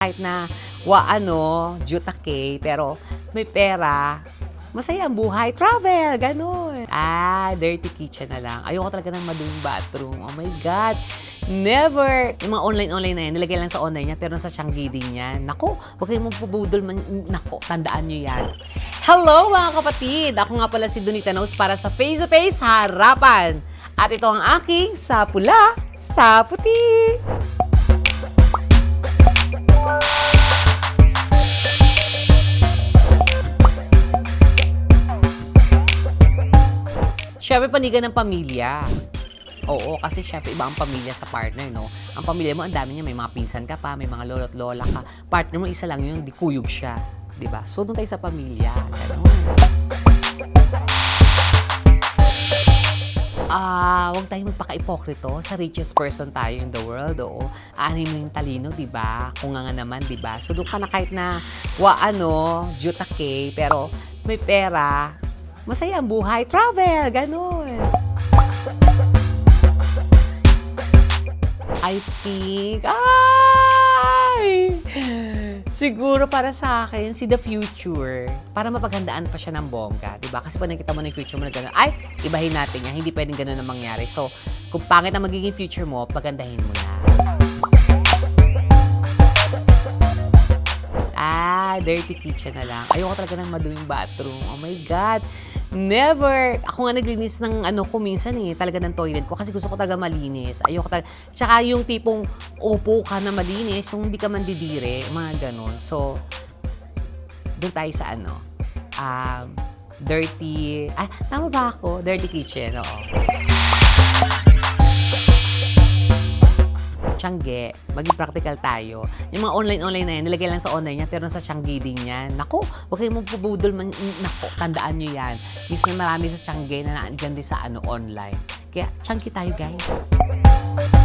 kahit na wa ano, jutake, pero may pera, masaya ang buhay. Travel, ganun. Ah, dirty kitchen na lang. Ayoko talaga ng maduming bathroom. Oh my God. Never. Yung mga online-online na yan, nilagay lang sa online niya, pero nasa Changi din yan. Nako, huwag kayong magpabudol man. Nako, tandaan nyo yan. Hello mga kapatid! Ako nga pala si Donita Knows para sa Face to Face Harapan. At ito ang aking sa pula, sa puti. Siyempre, panigan ng pamilya. Oo, kasi syempre iba ang pamilya sa partner, no? Ang pamilya mo, ang dami niya. May mga pinsan ka pa, may mga lolo't lola ka. Partner mo, isa lang yun, di kuyog siya. Ba? So, doon tayo sa pamilya. Ganun. Ah, wag tayong magpaka-ipokrito. Sa richest person tayo in the world, oo. Anim yung talino, di ba? Kung nga nga naman, di ba? So, doon ka na kahit na, wa ano, jutake, pero may pera, masaya ang buhay. Travel, ganun. I think, ay! Siguro para sa akin, si The Future, para mapaghandaan pa siya ng bongga, di ba? Kasi pag nakita mo yung future mo na gano'n, ay, ibahin natin yan, hindi pwedeng gano'n na mangyari. So, kung pangit ang magiging future mo, pagandahin mo na. Ah, dirty kitchen na lang. Ayoko talaga ng maduming bathroom. Oh my God. Never. Ako nga naglinis ng ano ko minsan eh, talaga ng toilet ko kasi gusto ko talaga malinis. Ayoko talaga. Tsaka yung tipong upo ka na malinis, yung hindi ka mandidire, mga ganon. So, doon tayo sa ano, um, dirty, ah, tama ba ako? Dirty kitchen, oo. Tiangge, maging practical tayo. Yung mga online-online na yan, nilagay lang sa online niya, pero nasa Tiangge din yan. Nako, huwag kayong magpabudol man. Nako, tandaan nyo yan. Minsan marami sa Tiangge na naandyan din sa ano, online. Kaya, Tiangge tayo, guys.